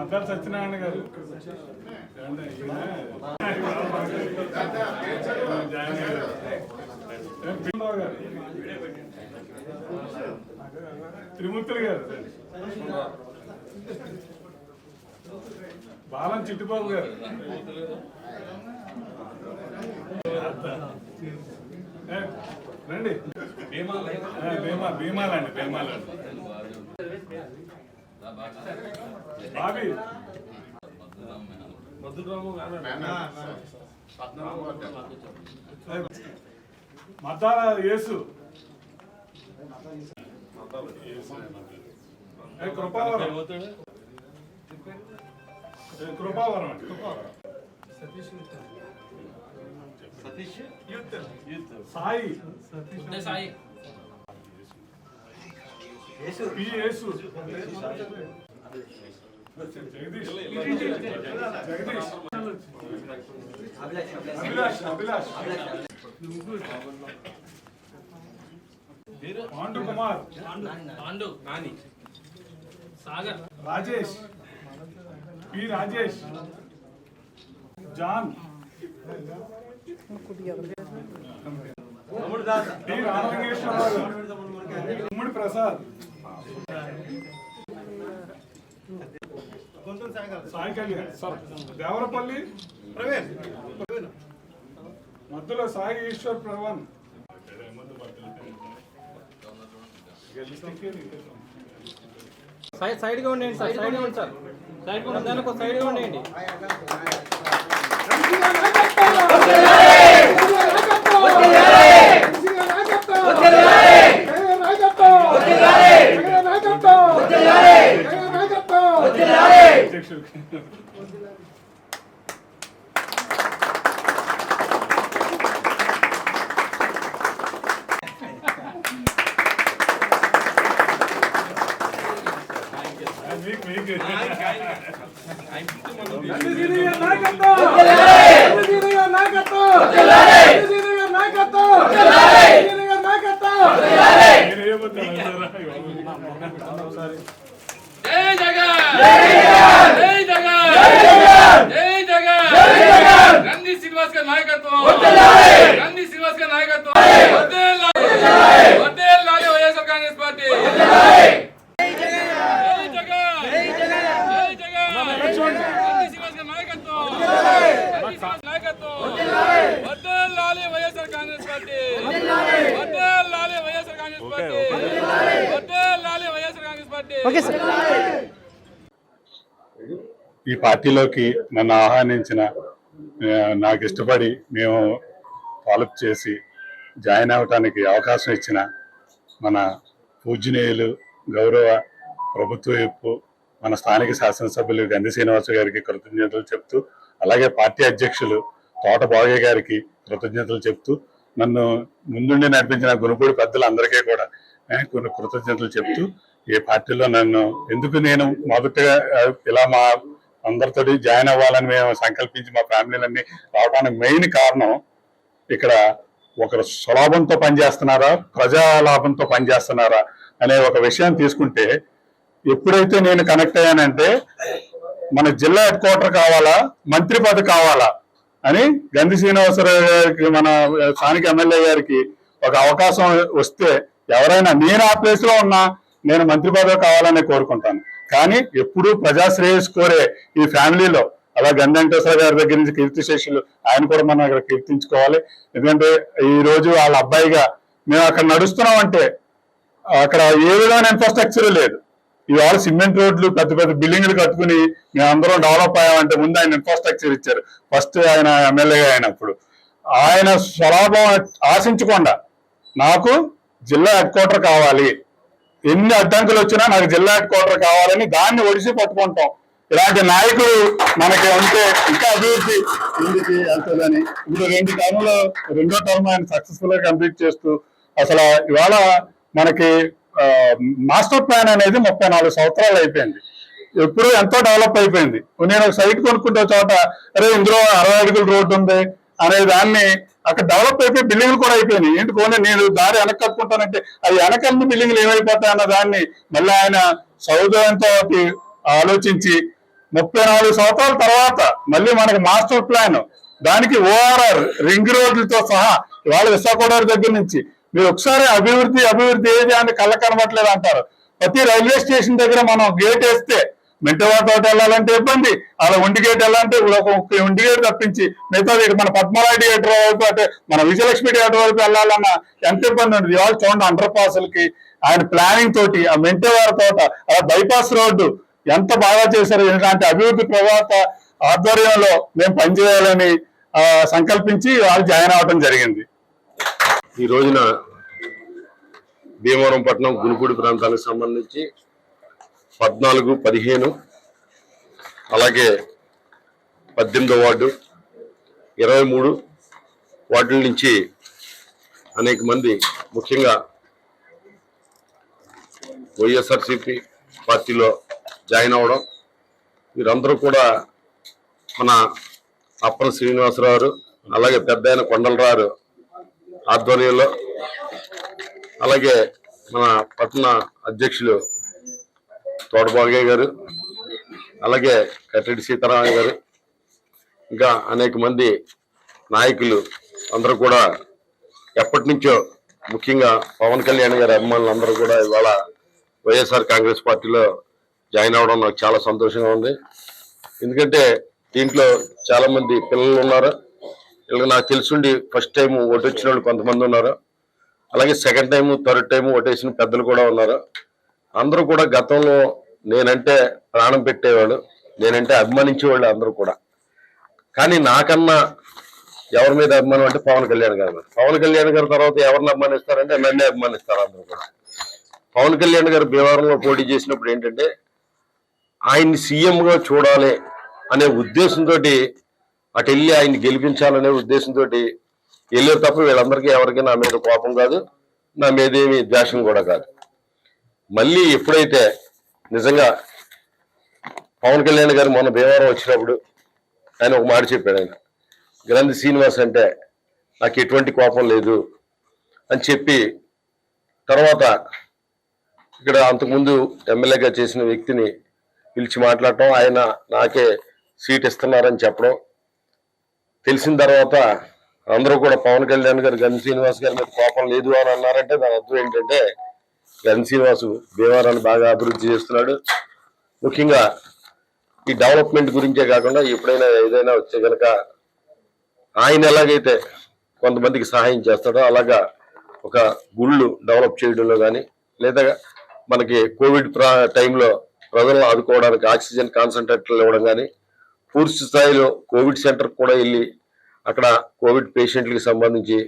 అద్దాల సత్యనారాయణ గారు గారు. త్రిమూర్తులు గారు. బాలం చిట్టిబాబు గారు. రండి. భీమా భీమాలండి భీమాలండి బాబీ. మతాల యేసు. ఏ, కృపావరం ఏ, కృపావరం అండి Sai Sai P Yesu Jagadish Jagadish Abhilash Abhilash Pandu Kumar Pandu Nani Sagar Rajesh P Rajesh. John. Ramalingeswararao. ఉమ్మడి ప్రసాద్. సాయి కళ్యాణ్. సార్. దేవరపల్లి. ప్రవీణ్. మధ్యలో సాయి ఈశ్వర్ ప్రవణ్. సైడ్ సైడ్గా ఉండండి సార్ సైడ్గా ఉండండి సార్. సైడ్ దానికి సైడ్గా ఉండండి మీకు మీకు నాయకత్వం నంది శ్రీనివాస్ గారి నాయకత్వం వైఎస్ఆర్ కాంగ్రెస్ పార్టీ జై జగన్ జై జగన్ నంది శ్రీనివాస్ గారి నాయకత్వం నంది శ్రీనివాస్ నాయకత్వం వర్ధిల్లాలి వైఎస్ఆర్ కాంగ్రెస్ పార్టీ. వర్ధిల్లాలి వైఎస్ఆర్ కాంగ్రెస్ పార్టీ. వర్ధిల్లాలి వైఎస్ఆర్ కాంగ్రెస్ పార్టీ. ఈ పార్టీలోకి నన్ను ఆహ్వానించిన నాకు ఇష్టపడి మేము ఫాలోఅప్ చేసి జాయిన్ అవ్వటానికి అవకాశం ఇచ్చిన మన పూజనీయులు గౌరవ ప్రభుత్వ వైపు మన స్థానిక శాసనసభ్యులు గంధి శ్రీనివాస గారికి కృతజ్ఞతలు చెప్తూ అలాగే పార్టీ అధ్యక్షులు తోట బాగయ్య గారికి కృతజ్ఞతలు చెప్తూ నన్ను ముందుండి నడిపించిన గురుపూడి పెద్దలందరికీ కూడా కొన్ని కృతజ్ఞతలు చెప్తూ ఈ పార్టీలో నన్ను ఎందుకు నేను మొదటగా ఇలా మా అందరితోటి జాయిన్ అవ్వాలని మేము సంకల్పించి మా ఫ్యామిలీలన్నీ రావడానికి మెయిన్ కారణం ఇక్కడ ఒకరు స్వలాభంతో పనిచేస్తున్నారా ప్రజా లాభంతో పనిచేస్తున్నారా అనే ఒక విషయం తీసుకుంటే ఎప్పుడైతే నేను కనెక్ట్ అయ్యానంటే మన జిల్లా హెడ్ క్వార్టర్ కావాలా మంత్రి పదవి కావాలా అని గంధి శ్రీనివాసరావు గారికి మన స్థానిక ఎమ్మెల్యే గారికి ఒక అవకాశం వస్తే ఎవరైనా నేను ఆ ప్లేస్లో ఉన్నా నేను మంత్రి పదవి కావాలని కోరుకుంటాను. కానీ ఎప్పుడూ ప్రజాశ్రేయస్ కోరే ఈ ఫ్యామిలీలో అలా గంధి వెంకటేశ్వర గారి దగ్గర నుంచి కీర్తి శేషులు ఆయన కూడా మనం ఇక్కడ కీర్తించుకోవాలి. ఎందుకంటే ఈ రోజు వాళ్ళ అబ్బాయిగా మేము అక్కడ నడుస్తున్నామంటే అక్కడ ఏ విధమైన ఇన్ఫ్రాస్ట్రక్చర్ లేదు. ఇవాళ సిమెంట్ రోడ్లు పెద్ద పెద్ద బిల్డింగ్లు కట్టుకుని మేమందరం డెవలప్ అయ్యామంటే ముందు ఆయన ఇన్ఫ్రాస్ట్రక్చర్ ఇచ్చారు. ఫస్ట్ ఆయన ఎమ్మెల్యే అయినప్పుడు. ఆయన స్వలాభం ఆశించకుండా నాకు జిల్లా హెడ్ క్వార్టర్ కావాలి. ఎన్ని అడ్డంకులు వచ్చినా నాకు జిల్లా హెడ్ క్వార్టర్ కావాలని దాన్ని ఒడిసి పట్టుకుంటాం. ఇలాంటి నాయకులు మనకి ఉంటే ఇంకా అభివృద్ధి ముందుకి వెళ్తుందని ఇప్పుడు రెండు టర్మ్లో రెండో టర్మ్ ఆయన సక్సెస్ఫుల్గా కంప్లీట్ చేస్తూ అసలు ఇవాళ మనకి మాస్టర్ ప్లాన్ అనేది ముప్పై నాలుగు సంవత్సరాలు అయిపోయింది. ఎప్పుడు ఎంతో డెవలప్ అయిపోయింది. నేను ఒక సైట్ కొనుక్కుంటే చోట అరే ఇందులో అరవై అడుగుల రోడ్డు ఉంది అనే దాన్ని అక్కడ డెవలప్ అయిపోయి బిల్డింగ్లు కూడా అయిపోయినాయి. ఏంటి నేను దారి వెనక కట్టుకుంటానంటే అది వెనకల్ని బిల్డింగ్లు ఏమైపోతాయి అన్న దాన్ని మళ్ళీ ఆయన సౌదయంతో ఆలోచించి ముప్పై నాలుగు సంవత్సరాల తర్వాత మళ్ళీ మనకి మాస్టర్ ప్లాన్. దానికి ఓఆర్ఆర్ రింగ్ రోడ్లతో సహా ఇవాళ విశాఖ దగ్గర నుంచి మీరు ఒకసారి అభివృద్ధి అభివృద్ధి ఏది అని కళ్ళ కనబట్లేదు అంటారు. ప్రతి రైల్వే స్టేషన్ దగ్గర మనం గేట్ వేస్తే మెంటవా వెళ్ళాలంటే ఇబ్బంది. అలా ఒంటి గేట్ వెళ్ళాలంటే ఒక ఒక్క ఒంటి గేట్ తప్పించి మిగతా మన పద్మనాయుడు థియేటర్ వైపు అంటే మన విజయలక్ష్మి థియేటర్ వైపు వెళ్ళాలన్నా ఎంత ఇబ్బంది ఉంది ఇవాళ చూడండి అండర్ పాసులకి ఆయన ప్లానింగ్ తోటి ఆ మెంటవారి తోట అలా బైపాస్ రోడ్డు ఎంత బాగా చేశారు. ఇలాంటి అభివృద్ధి ప్రభాత ఆధ్వర్యంలో మేము పనిచేయాలని సంకల్పించి వాళ్ళు జాయిన్ అవ్వడం జరిగింది. ఈ రోజున భీమవరం పట్టణం గునుపూడి ప్రాంతానికి సంబంధించి పద్నాలుగు పదిహేను అలాగే పద్దెనిమిదో వార్డు ఇరవై మూడు వార్డుల నుంచి అనేక మంది ముఖ్యంగా వైఎస్ఆర్సిపి పార్టీలో జాయిన్ అవ్వడం వీరందరూ కూడా మన అప్పన శ్రీనివాసరావు అలాగే పెద్ద ఆయన కొండలరావు ఆధ్వర్యంలో అలాగే మన పట్టణ అధ్యక్షులు తోటబాగయ్య గారు అలాగే కట్టెడి సీతారామయ్య గారు ఇంకా అనేక మంది నాయకులు అందరూ కూడా ఎప్పటి నుంచో ముఖ్యంగా పవన్ కళ్యాణ్ గారి అభిమానులు అందరూ కూడా ఇవాళ వైఎస్ఆర్ కాంగ్రెస్ పార్టీలో జాయిన్ అవడం నాకు చాలా సంతోషంగా ఉంది. ఎందుకంటే దీంట్లో చాలామంది పిల్లలు ఉన్నారు. ఇలా నాకు తెలుసుండి ఫస్ట్ టైం ఓటు వచ్చిన వాళ్ళు కొంతమంది ఉన్నారు. అలాగే సెకండ్ టైము థర్డ్ టైం ఓటేసిన పెద్దలు కూడా ఉన్నారు. అందరూ కూడా గతంలో నేనంటే ప్రాణం పెట్టేవాళ్ళు నేనంటే అభిమానించేవాళ్ళు అందరూ కూడా. కానీ నాకన్నా ఎవరి మీద అభిమానం అంటే పవన్ కళ్యాణ్ గారు పవన్ కళ్యాణ్ గారి తర్వాత ఎవరిని అభిమానిస్తారంటే నన్నే అభిమానిస్తారు అందరూ కూడా. పవన్ కళ్యాణ్ గారు భీమవరంలో పోటీ చేసినప్పుడు ఏంటంటే ఆయన్ని సీఎంగా చూడాలి అనే ఉద్దేశంతో అటు వెళ్ళి ఆయన్ని గెలిపించాలనే ఉద్దేశంతో వెళ్ళారు తప్ప వీళ్ళందరికీ ఎవరికి నా మీద కోపం కాదు నా మీదేమి ద్వేషం కూడా కాదు. మళ్ళీ ఎప్పుడైతే నిజంగా పవన్ కళ్యాణ్ గారు మొన్న భీమవరం వచ్చినప్పుడు ఆయన ఒక మాట చెప్పాడు ఆయన గ్రంథి శ్రీనివాస్ అంటే నాకు ఎటువంటి కోపం లేదు అని చెప్పి తర్వాత ఇక్కడ అంతకుముందు ఎమ్మెల్యేగా చేసిన వ్యక్తిని పిలిచి మాట్లాడటం ఆయన నాకే సీట్ ఇస్తున్నారని చెప్పడం తెలిసిన తర్వాత అందరూ కూడా పవన్ కళ్యాణ్ గారు గన్ శ్రీనివాస్ గారి మీద కోపం లేదు అని అన్నారంటే దాని అర్థం ఏంటంటే గన్ శ్రీనివాస్ భీమవరాన్ని బాగా అభివృద్ధి చేస్తున్నాడు. ముఖ్యంగా ఈ డెవలప్మెంట్ గురించే కాకుండా ఎప్పుడైనా ఏదైనా వచ్చే కనుక ఆయన ఎలాగైతే కొంతమందికి సహాయం చేస్తాడో అలాగా ఒక గుళ్ళు డెవలప్ చేయడంలో కానీ లేదా మనకి కోవిడ్ ప్రా- టైంలో ప్రజలను ఆదుకోవడానికి ఆక్సిజన్ కాన్సన్ట్రేటర్లు ఇవ్వడం కానీ పూర్తి స్థాయిలో కోవిడ్ సెంటర్ కూడా వెళ్ళి అక్కడ కోవిడ్ పేషెంట్లకి సంబంధించి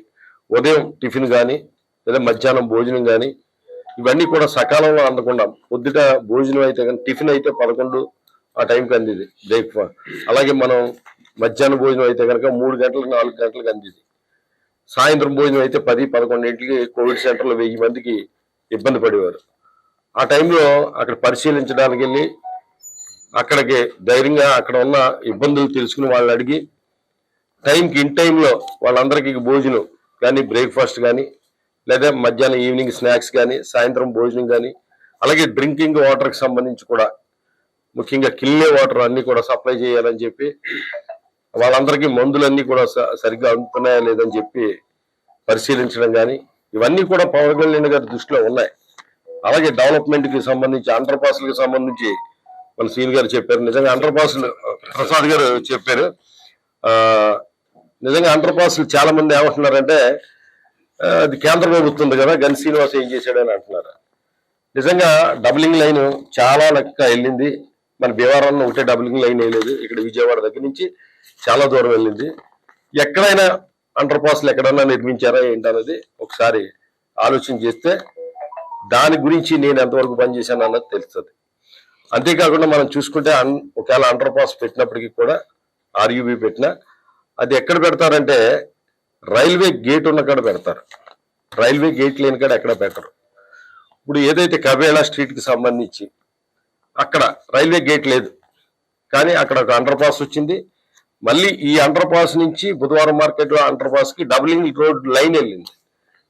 ఉదయం టిఫిన్ కానీ లేదా మధ్యాహ్నం భోజనం కానీ ఇవన్నీ కూడా సకాలంలో అందకుండా. పొద్దుట భోజనం అయితే కానీ టిఫిన్ అయితే పదకొండు ఆ టైంకి అందిది బ్రేక్ఫాస్ట్. అలాగే మనం మధ్యాహ్నం భోజనం అయితే కనుక మూడు గంటలకు నాలుగు గంటలకు అందిది. సాయంత్రం భోజనం అయితే పది పదకొండింటికి కోవిడ్ సెంటర్లో వెయ్యి మందికి ఇబ్బంది పడేవారు. ఆ టైంలో అక్కడ పరిశీలించడానికి వెళ్ళి అక్కడికి ధైర్యంగా అక్కడ ఉన్న ఇబ్బందులు తెలుసుకుని వాళ్ళని అడిగి టైంకి ఇన్ టైంలో వాళ్ళందరికీ భోజనం కానీ బ్రేక్ఫాస్ట్ కానీ లేదా మధ్యాహ్నం ఈవినింగ్ స్నాక్స్ కానీ సాయంత్రం భోజనం కానీ అలాగే డ్రింకింగ్ వాటర్కి సంబంధించి కూడా ముఖ్యంగా కిల్లే వాటర్ అన్నీ కూడా సప్లై చేయాలని చెప్పి వాళ్ళందరికీ మందులన్నీ కూడా స- సరిగ్గా అందుతున్నాయా లేదని చెప్పి పరిశీలించడం కానీ ఇవన్నీ కూడా పవన్ కళ్యాణ్ గారి దృష్టిలో ఉన్నాయి. అలాగే డెవలప్మెంట్కి సంబంధించి అండర్ పాస్లకి సంబంధించి మన సీన్ గారు చెప్పారు. నిజంగా అండర్ పాస్లు ప్రసాద్ గారు చెప్పారు. నిజంగా అండర్ పాస్లు చాలా మంది ఏమంటున్నారంటే అది కేంద్ర ప్రభుత్వం ఉంది కదా గన్ శ్రీనివాస్ ఏం చేశాడని అంటున్నారు. నిజంగా డబులింగ్ లైన్ చాలా లెక్క వెళ్ళింది. మన భీమవరంలో ఒకటే డబులింగ్ లైన్ వేయలేదు. ఇక్కడ విజయవాడ దగ్గర నుంచి చాలా దూరం వెళ్ళింది. ఎక్కడైనా అండర్ పాస్లు ఎక్కడైనా నిర్మించారా ఏంటన్నది ఒకసారి ఆలోచన చేస్తే దాని గురించి నేను ఎంతవరకు పనిచేశాను అన్నది తెలుస్తుంది. అంతేకాకుండా మనం చూసుకుంటే అన్- ఒకవేళ అండర్ పాస్ పెట్టినప్పటికీ కూడా ఆర్యూబీ పెట్టినా అది ఎక్కడ పెడతారంటే రైల్వే గేట్ ఉన్న కాడ పెడతారు. రైల్వే గేట్ లేని కాడ ఎక్కడ పెట్టరు. ఇప్పుడు ఏదైతే కబేళా స్ట్రీట్కి సంబంధించి అక్కడ రైల్వే గేట్ లేదు కానీ అక్కడ ఒక అండర్ పాస్ వచ్చింది మళ్ళీ ఈ అండర్ పాస్ నుంచి బుధవారం మార్కెట్లో అండర్ పాస్కి డబులింగ్ రోడ్ లైన్ వెళ్ళింది.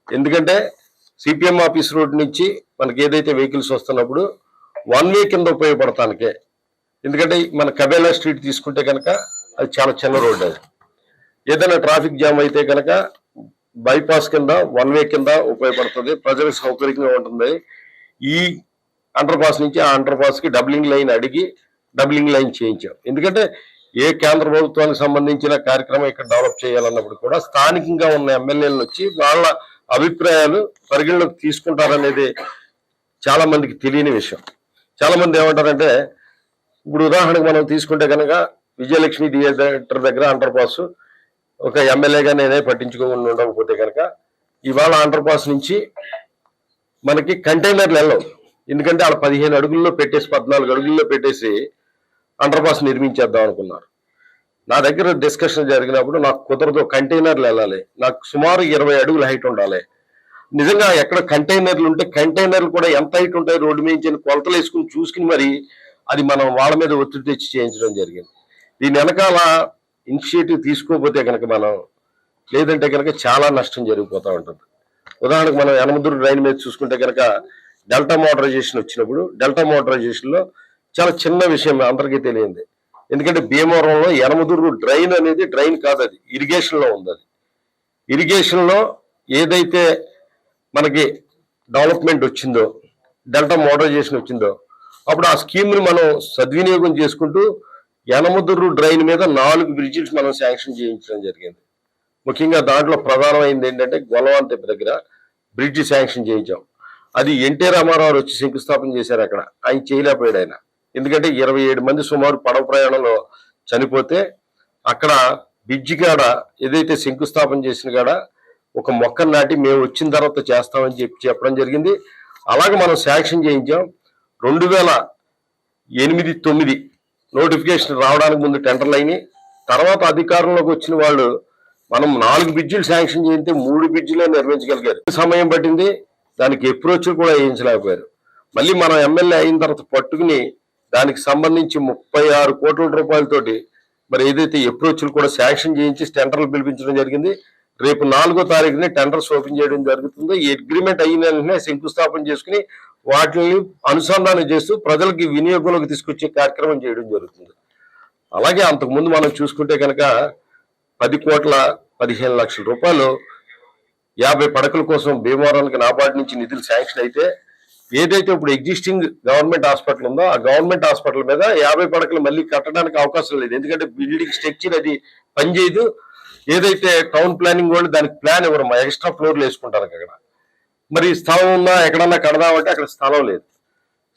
ఎందుకంటే సిపిఎం ఆఫీస్ రోడ్ నుంచి మనకి ఏదైతే వెహికల్స్ వస్తున్నప్పుడు వన్ వే కింద ఉపయోగపడటానికే ఎందుకంటే మన కబేలా స్ట్రీట్ తీసుకుంటే కనుక అది చాలా చిన్న రోడ్డు అది. ఏదైనా ట్రాఫిక్ జామ్ అయితే కనుక బైపాస్ కింద వన్ వే కింద ఉపయోగపడుతుంది. ప్రజలకు సౌకర్యంగా ఉంటుంది. ఈ అండర్ పాస్ నుంచి ఆ అండర్ పాస్కి డబ్లింగ్ లైన్ అడిగి డబ్లింగ్ లైన్ చేయించాం. ఎందుకంటే ఏ కేంద్ర ప్రభుత్వానికి సంబంధించిన కార్యక్రమం ఇక్కడ డెవలప్ చేయాలన్నప్పుడు కూడా స్థానికంగా ఉన్న ఎమ్మెల్యేలు వచ్చి వాళ్ళ అభిప్రాయాలు పరిగణలోకి తీసుకుంటారనేది చాలా మందికి తెలియని విషయం. చాలా మంది ఏమంటారంటే ఇప్పుడు ఉదాహరణకు మనం తీసుకుంటే కనుక విజయలక్ష్మి థియేటర్ దగ్గర అండర్ పాస్ ఒక ఎమ్మెల్యేగా నేనే పట్టించుకోకుండా ఉండకపోతే కనుక ఇవాళ అండర్ పాస్ నుంచి మనకి కంటైనర్లు వెళ్ళవు ఎందుకంటే ఆడ పదిహేను అడుగుల్లో పెట్టేసి పద్నాలుగు అడుగుల్లో పెట్టేసి అండర్ పాస్ నిర్మించేద్దాం అనుకున్నారు. నా దగ్గర డిస్కషన్ జరిగినప్పుడు నాకు కుదరదు కంటైనర్లు వెళ్ళాలి. నాకు సుమారు ఇరవై అడుగుల హైట్ ఉండాలి. నిజంగా ఎక్కడ కంటైనర్లు ఉంటే కంటైనర్లు కూడా ఎంత హైట్ ఉంటాయి రోడ్డు మీద కొలతలు వేసుకుని చూసుకుని మరి అది మనం వాళ్ళ మీద ఒత్తిడి తెచ్చి చేయించడం జరిగింది. దీని వెనకాల ఇనిషియేటివ్ తీసుకోకపోతే కనుక మనం లేదంటే కనుక చాలా నష్టం జరిగిపోతూ ఉంటుంది. ఉదాహరణకు మనం యనమదురు రైన్ మీద చూసుకుంటే కనుక డెల్టా మోటరైజేషన్ వచ్చినప్పుడు డెల్టా మోటరైజేషన్లో చాలా చిన్న విషయం అందరికీ తెలియంది. ఎందుకంటే భీమవరంలో యనమదూరు డ్రైన్ అనేది డ్రైన్ కాదు అది. ఇరిగేషన్లో ఉంది అది. ఇరిగేషన్లో ఏదైతే మనకి డెవలప్మెంట్ వచ్చిందో డెల్టా మోడరైజేషన్ వచ్చిందో అప్పుడు ఆ స్కీమ్ని మనం సద్వినియోగం చేసుకుంటూ యనమదురు డ్రైన్ మీద నాలుగు బ్రిడ్జిలు మనం శాంక్షన్ చేయించడం జరిగింది. ముఖ్యంగా దాంట్లో ప్రధానమైంది ఏంటంటే గొలవాంతెప్ప దగ్గర బ్రిడ్జ్ శాంక్షన్ చేయించాం. అది ఎన్టీ రామారావు వచ్చి శంకుస్థాపన చేశారు అక్కడ. ఆయన చేయలేకపోయాడు ఆయన. ఎందుకంటే ఇరవై ఏడు మంది సుమారు పడవ ప్రయాణంలో చనిపోతే అక్కడ బ్రిడ్జి కాడ ఏదైతే శంకుస్థాపన చేసిన కాడ ఒక మొక్కను నాటి మేము వచ్చిన తర్వాత చేస్తామని చెప్పి చెప్పడం జరిగింది. అలాగే మనం శాంక్షన్ చేయించాం. రెండు వేల ఎనిమిది తొమ్మిది నోటిఫికేషన్ రావడానికి ముందు టెండర్లు అయినాయి. తర్వాత అధికారంలోకి వచ్చిన వాళ్ళు మనం నాలుగు బ్రిడ్జిలు శాంక్షన్ చేయితే మూడు బ్రిడ్జిలే నిర్మించగలిగారు. సమయం పట్టింది. దానికి అప్రోచ్ కూడా వేయించలేకపోయారు. మళ్ళీ మనం ఎమ్మెల్యే అయిన తర్వాత పట్టుకుని దానికి సంబంధించి ముప్పై ఆరు కోట్ల రూపాయలతోటి మరి ఏదైతే అప్రోచ్లు కూడా శాంక్షన్ చేయించి టెండర్లు పిలిపించడం జరిగింది. రేపు నాలుగో తారీఖుని టెండర్స్ ఓపెన్ చేయడం జరుగుతుంది. ఈ అగ్రిమెంట్ అయిన వెంటనే శంకుస్థాపన చేసుకుని వాటిని అనుసంధానం చేస్తూ ప్రజలకి వినియోగంలోకి తీసుకొచ్చే కార్యక్రమం చేయడం జరుగుతుంది. అలాగే అంతకుముందు మనం చూసుకుంటే కనుక పది కోట్ల పదిహేను లక్షల రూపాయలు యాభై పడకల కోసం భీమవరానికి నాబార్డు నుంచి నిధులు శాంక్షన్ అయితే ఏదైతే ఇప్పుడు ఎగ్జిస్టింగ్ గవర్నమెంట్ హాస్పిటల్ ఉందో ఆ గవర్నమెంట్ హాస్పిటల్ మీద యాభై పడకలు మళ్ళీ కట్టడానికి అవకాశం లేదు. ఎందుకంటే బిల్డింగ్ స్ట్రక్చర్ అది పనిచేయదు. ఏదైతే టౌన్ ప్లానింగ్ వాళ్ళు దానికి ప్లాన్ ఇవ్వరు మా ఎక్స్ట్రా ఫ్లోర్లు వేసుకుంటారు అక్కడ. మరి స్థలం ఉన్నా ఎక్కడన్నా కడదామంటే అక్కడ స్థలం లేదు.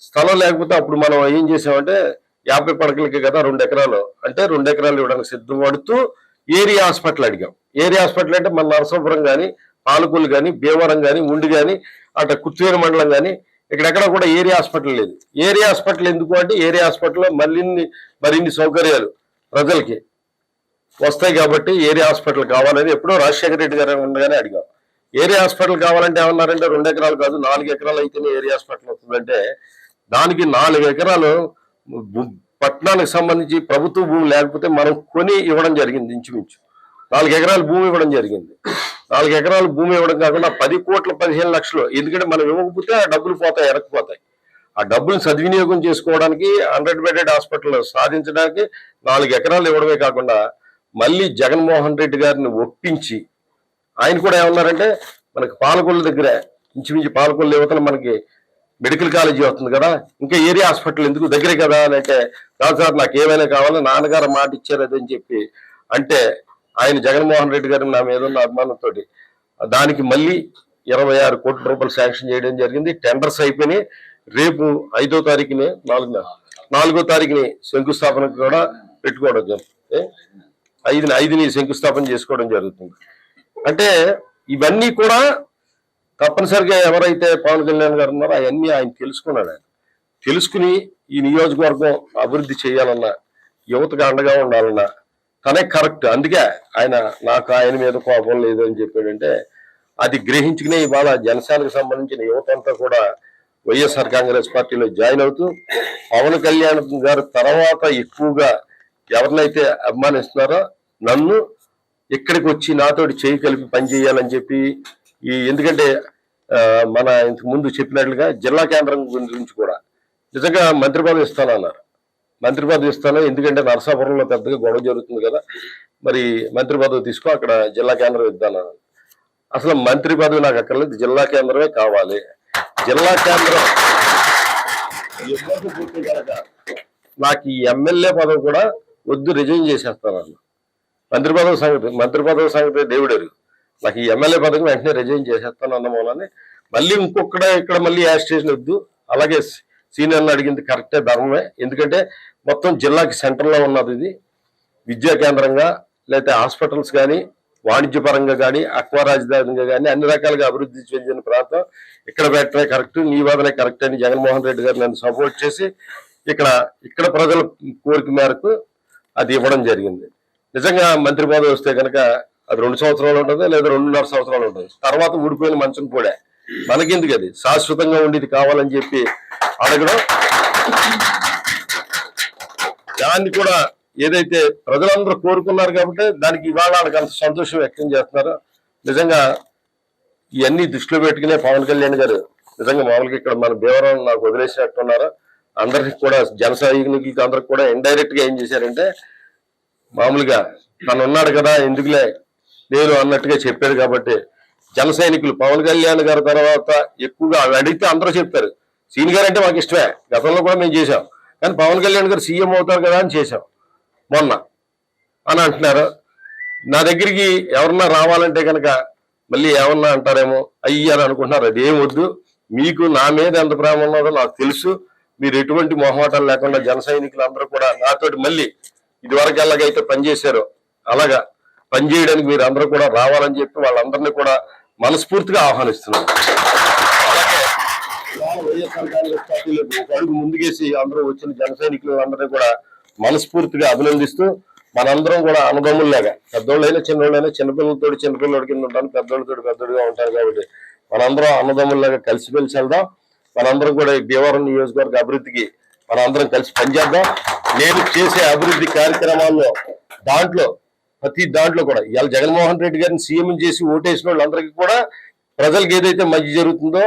స్థలం లేకపోతే అప్పుడు మనం ఏం చేసామంటే యాభై పడకలకి కదా రెండు ఎకరాలు. అంటే రెండు ఎకరాలు ఇవ్వడానికి సిద్ధపడుతూ ఏరియా హాస్పిటల్ అడిగాం. ఏరియా హాస్పిటల్ అంటే మన నరసాపురం కానీ పాలకూలు కానీ భీమవరం కానీ ఉండి కానీ అటు కుర్చేరు మండలం కానీ ఇక్కడెక్కడ కూడా ఏరియా హాస్పిటల్ లేదు. ఏరియా హాస్పిటల్ ఎందుకు అంటే ఏరియా హాస్పిటల్లో మరిన్ని మరిన్ని సౌకర్యాలు ప్రజలకి. వస్తాయి కాబట్టి ఏరియా హాస్పిటల్ కావాలని ఎప్పుడో రాజశేఖర రెడ్డి గారు ఉండగానే అడిగాం. ఏరియా హాస్పిటల్ కావాలంటే ఏమన్నారంటే రెండు ఎకరాలు కాదు నాలుగు ఎకరాలు అయితేనే ఏరియా హాస్పిటల్ వస్తుందంటే దానికి నాలుగు ఎకరాలు పట్టణానికి సంబంధించి ప్రభుత్వ భూమి లేకపోతే మనం కొని ఇవ్వడం జరిగింది ఇంచుమించు. నాలుగు ఎకరాల భూమి ఇవ్వడం జరిగింది. నాలుగు ఎకరాల భూమి ఇవ్వడం కాకుండా పది కోట్ల పదిహేను లక్షలు ఎందుకంటే మనం ఇవ్వకపోతే ఆ డబ్బులు పోతాయి ఎరకపోతాయి ఆ డబ్బులు సద్వినియోగం చేసుకోవడానికి హండ్రెడ్ బెడెడ్ హాస్పిటల్ సాధించడానికి నాలుగు ఎకరాలు ఇవ్వడమే కాకుండా మళ్ళీ జగన్మోహన్ రెడ్డి గారిని ఒప్పించి ఆయన కూడా ఏమన్నారంటే మనకి పాలకొల్లు దగ్గర ఇంచుమించు పాలకొల్లు యువతల మనకి మెడికల్ కాలేజీ వస్తుంది కదా ఇంకా ఏరియా హాస్పిటల్ ఎందుకు దగ్గరే కదా అని అంటే కాదు సార్ నాకు ఏమైనా కావాలి? నాన్నగారు మాట ఇచ్చారు అదని చెప్పి అంటే ఆయన జగన్మోహన్ రెడ్డి గారు నా మీద ఉన్న అభిమానంతో దానికి మళ్ళీ ఇరవై ఆరు కోట్ల రూపాయలు శాంక్షన్ చేయడం జరిగింది. టెండర్స్ అయిపోయినాయి. రేపు ఐదో తారీఖుని నాలుగున నాలుగో తారీఖుని శంకుస్థాపనకు కూడా పెట్టుకోవడం జరుగుతుంది ఐదుని ఐదుని శంకుస్థాపన చేసుకోవడం జరుగుతుంది. అంటే ఇవన్నీ కూడా తప్పనిసరిగా ఎవరైతే పవన్ కళ్యాణ్ గారు ఉన్నారో అవన్నీ ఆయన తెలుసుకున్నాడు ఆయన. తెలుసుకుని ఈ నియోజకవర్గం అభివృద్ధి చేయాలన్నా యువతకు అండగా ఉండాలన్నా తనే కరెక్ట్. అందుకే ఆయన నాకు ఆయన మీద కోపం లేదు అని చెప్పాడంటే అది గ్రహించుకునే ఇవాళ జనసేనకు సంబంధించిన యువత అంతా కూడా వైఎస్ఆర్ కాంగ్రెస్ పార్టీలో జాయిన్ అవుతూ పవన్ కళ్యాణ్ గారి తర్వాత ఎక్కువగా ఎవరినైతే అభిమానిస్తున్నారో నన్ను ఇక్కడికి వచ్చి నాతోటి చేయి కలిపి పనిచేయాలని చెప్పి ఈ ఎందుకంటే మన ఇంతకు ముందు చెప్పినట్లుగా జిల్లా కేంద్రం గురించి కూడా నిజంగా మంత్రి పదవి ఇస్తానన్నారు. మంత్రి పదవి ఇస్తాను ఎందుకంటే నరసాపురంలో పెద్దగా గొడవ జరుగుతుంది కదా. మరి మంత్రి పదవి తీసుకో అక్కడ జిల్లా కేంద్రం ఇద్దాను. అసలు మంత్రి పదవి నాకు అక్కర్లేదు జిల్లా కేంద్రమే కావాలి. జిల్లా కేంద్రం నాకు ఈ ఎమ్మెల్యే పదవి కూడా వద్దు రిజైన్ చేసేస్తానన్న. మంత్రి పదవి సంగతి మంత్రి పదవి సంగతి దేవుడరు నాకు ఈ ఎమ్మెల్యే పదవి వెంటనే రిజైన్ చేసేస్తాను అన్న మూలని మళ్ళీ ఇంకొక్కడ ఇక్కడ మళ్ళీ యాడ్ స్టేషన్ వద్దు. అలాగే సీనియర్ని అడిగింది కరెక్టే ధర్మమే. ఎందుకంటే మొత్తం జిల్లాకి సెంటర్లో ఉన్నది ఇది. విద్యా కేంద్రంగా లేకపోతే హాస్పిటల్స్ కానీ వాణిజ్యపరంగా కానీ అక్వా రాజధానిగా కానీ అన్ని రకాలుగా అభివృద్ధి చెందిన ప్రాంతం. ఇక్కడ పెట్టడమే కరెక్ట్ నీ వాదనే కరెక్ట్ అని జగన్మోహన్ రెడ్డి గారు నన్ను సపోర్ట్ చేసి ఇక్కడ ఇక్కడ ప్రజల కోరిక మేరకు అది ఇవ్వడం జరిగింది. నిజంగా మంత్రి పదవి వస్తే కనుక అది రెండు సంవత్సరాలు ఉంటుంది లేదా రెండున్నర సంవత్సరాలు ఉంటుంది. తర్వాత ఊడిపోయిన మంచం కూడా మనకెందుకు అది? శాశ్వతంగా ఉండేది కావాలని చెప్పి అడగడం. దాన్ని కూడా ఏదైతే ప్రజలందరూ కోరుకున్నారు కాబట్టి దానికి ఇవాళ వాళ్ళకి అంత సంతోషం వ్యక్తం చేస్తున్నారు. నిజంగా ఇవన్నీ దృష్టిలో పెట్టుకునే పవన్ కళ్యాణ్ గారు నిజంగా మామూలుగా ఇక్కడ మన భీమవరం నాకు వదిలేసినట్టున్నారు. అందరికి కూడా జన సైనికులకి అందరికి కూడా ఇండైరెక్ట్గా ఏం చేశారంటే మామూలుగా తను ఉన్నాడు కదా ఎందుకులే నేను అన్నట్టుగా చెప్పారు కాబట్టి జన సైనికులు పవన్ కళ్యాణ్ గారి తర్వాత ఎక్కువగా అవి అడిగితే అందరూ చెప్తారు సీన్ గారు అంటే మాకు ఇష్టమే. గతంలో కూడా మేము చేశాం. కానీ పవన్ కళ్యాణ్ గారు సీఎం అవుతారు కదా అని చేశాం. మొన్న. అని అంటున్నారు. నా దగ్గరికి ఎవరన్నా రావాలంటే కనుక మళ్ళీ ఏమన్నా అంటారేమో అయ్యి అని అనుకుంటున్నారు. అది వద్దు. మీకు నా మీద ఎంత ప్రేమ ఉన్నదో నాకు తెలుసు. మీరు ఎటువంటి మొహమాటాలు లేకుండా జన సైనికులు అందరూ కూడా నాతోటి మళ్ళీ ఇదివరకు ఎలాగైతే పనిచేశారో అలాగా పనిచేయడానికి మీరు అందరూ కూడా రావాలని చెప్పి వాళ్ళందరినీ కూడా మనస్ఫూర్తిగా ఆహ్వానిస్తున్నాను. అడుగు ముందుకేసి అందరూ వచ్చిన జన సైనికులు అందరినీ కూడా మనస్ఫూర్తిగా అభినందిస్తూ మనందరం కూడా అన్నదమ్ముల్లాగా పెద్దోళ్ళైనా చిన్నోళ్ళైనా చిన్నపిల్లలతో చిన్నపిల్లడి కింద ఉంటాను పెద్దోళ్ళతో పెద్దోడిగా ఉంటాను కాబట్టి మనందరం అన్నదమ్ముల్లాగా కలిసిమెలిసి వెళ్దాం. మనందరం కూడా ఈ భీమవరం నియోజకవర్గ అభివృద్ధికి మనందరం కలిసి పనిచేద్దాం. నేను చేసే అభివృద్ధి కార్యక్రమాల్లో దాంట్లో ప్రతి దాంట్లో కూడా ఇవాళ జగన్మోహన్ రెడ్డి గారిని సీఎం చేసి ఓటేసిన వాళ్ళందరికీ కూడా ప్రజలకు ఏదైతే మంచి జరుగుతుందో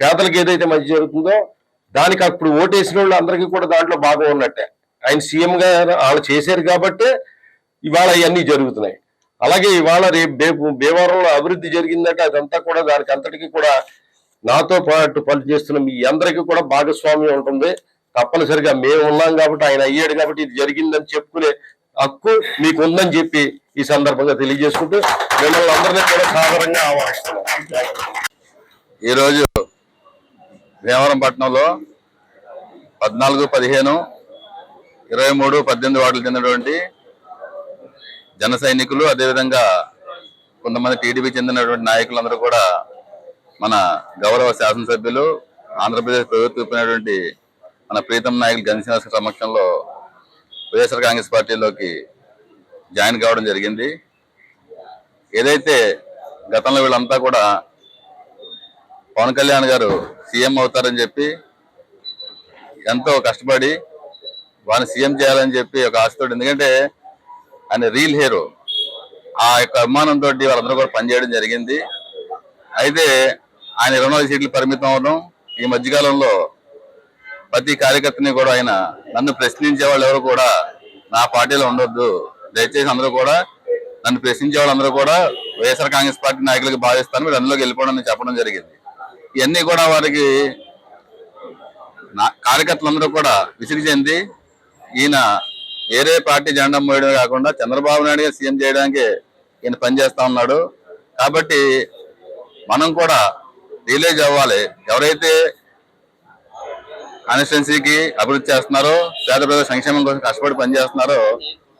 పేదలకు ఏదైతే మంచి జరుగుతుందో దానికి అప్పుడు ఓటేసిన వాళ్ళు అందరికీ కూడా దాంట్లో భాగం ఉన్నట్టే. ఆయన సీఎం గారు వాళ్ళు చేశారు కాబట్టి ఇవాళ ఇవన్నీ జరుగుతున్నాయి. అలాగే ఇవాళ రేపు రేపు భీమవరంలో అభివృద్ధి జరిగిందంటే అదంతా కూడా దానికి అంతటికి కూడా నాతో పాటు పనిచేస్తున్న మీ అందరికీ కూడా భాగస్వామ్యం ఉంటుంది. తప్పనిసరిగా మేము ఉన్నాం కాబట్టి ఆయన అయ్యాడు కాబట్టి ఇది జరిగిందని చెప్పుకునే హక్కు మీకు ఉందని చెప్పి ఈ సందర్భంగా తెలియజేసుకుంటూ మిమ్మల్ని అందరినీ కూడా సాధారణంగా ఆహ్వానిస్తున్నాం. ఈరోజు భీమవరం పద్నాలుగు పదిహేను ఇరవై మూడు పద్దెనిమిది వార్డులు చెందినటువంటి జన సైనికులు అదేవిధంగా కొంతమంది టీడీపీ చెందినటువంటి నాయకులందరూ కూడా మన గౌరవ శాసనసభ్యులు ఆంధ్రప్రదేశ్ ప్రభుత్వమైనటువంటి మన ప్రీతం నాయకులు గణేశ్వర సమక్షంలో వైఎస్ఆర్ కాంగ్రెస్ పార్టీలోకి జాయిన్ కావడం జరిగింది. ఏదైతే గతంలో వీళ్ళంతా కూడా పవన్ కళ్యాణ్ గారు సీఎం అవుతారని చెప్పి ఎంతో కష్టపడి వారిని సీఎం చేయాలని చెప్పి ఒక ఆశతోటి ఎందుకంటే ఆయన రీల్ హీరో. ఆ యొక్క అభిమానంతో వాళ్ళందరూ కూడా పనిచేయడం జరిగింది. అయితే ఆయన ఇరవై నాలుగు సీట్లు పరిమితం అవడం ఈ మధ్యకాలంలో ప్రతి కార్యకర్తని కూడా ఆయన నన్ను ప్రశ్నించే వాళ్ళు ఎవరు కూడా నా పార్టీలో ఉండొద్దు. దయచేసి అందరూ కూడా నన్ను ప్రశ్నించే వాళ్ళందరూ కూడా వైఎస్ఆర్ కాంగ్రెస్ పార్టీ నాయకులకు భావిస్తాను మీరు అందులోకి వెళ్ళిపోవడం చెప్పడం జరిగింది. ఇవన్నీ కూడా వారికి నా కార్యకర్తలందరూ కూడా విసిగి చెంది ఈయన వేరే పార్టీ జెండా మోయడం కాకుండా చంద్రబాబు నాయుడు గారు సీఎం చేయడానికి ఈయన పనిచేస్తా ఉన్నాడు. కాబట్టి మనం కూడా రిలీజ్ అవ్వాలి. ఎవరైతే కాన్స్టిట్యున్సీకి అభివృద్ధి చేస్తున్నారో పేద ప్రజల సంక్షేమం కోసం కష్టపడి పనిచేస్తున్నారో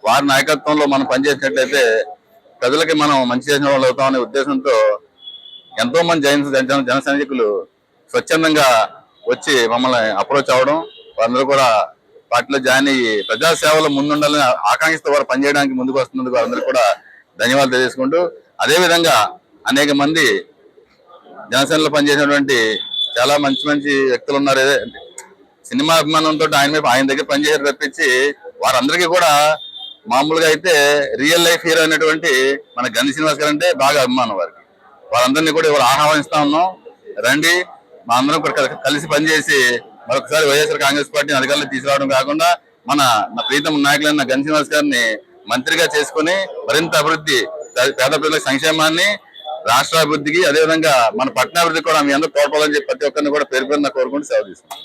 వారి నాయకత్వంలో మనం పనిచేసినట్లయితే ప్రజలకి మనం మంచి చేసిన వాళ్ళు అవుతామనే ఉద్దేశంతో ఎంతో మంది జైన్ జన జన సైనికులు స్వచ్ఛందంగా వచ్చి మమ్మల్ని అప్రోచ్ అవ్వడం వారందరూ కూడా పార్టీలో జాయిన్ అయ్యి ప్రజాసేవలో ముందుండాలని ఆకాంక్షతో వారు పనిచేయడానికి ముందుకు వస్తున్నందుకు వారందరూ కూడా ధన్యవాదాలు తెలియజేసుకుంటూ అదే విధంగా అనేక మంది జనసేనలో పనిచేసినటువంటి చాలా మంచి మంచి వ్యక్తులు ఉన్నారు. సినిమా అభిమానంతో ఆయన మీద ఆయన దగ్గర పనిచేసారు తప్పించి వారందరికీ కూడా మామూలుగా అయితే రియల్ లైఫ్ హీరో అయినటువంటి మన గంధి శ్రీనివాస్ గారు అంటే బాగా అభిమానం వారికి. వారందరినీ కూడా ఇవాళ ఆహ్వానిస్తా ఉన్నాం. రండి మా అందరం కలిసి పనిచేసి మరొకసారి వైఎస్ఆర్ కాంగ్రెస్ పార్టీని అధికారులు తీసుకురావడం కాకుండా మన నా ప్రీతం నాయకులైన గంధి శ్రీనివాస్ గారిని మంత్రిగా చేసుకుని మరింత అభివృద్ధి పేద ప్రజల సంక్షేమాన్ని రాష్ట్ర అభివృద్ధికి అదేవిధంగా మన పట్టణాభివృద్ధికి కూడా మీ అందరూ కోరుకోవాలని చెప్పి ప్రతి ఒక్కరిని కూడా పేరు పేరున కోరుకుంటూ సేవ తీసుకుంటాం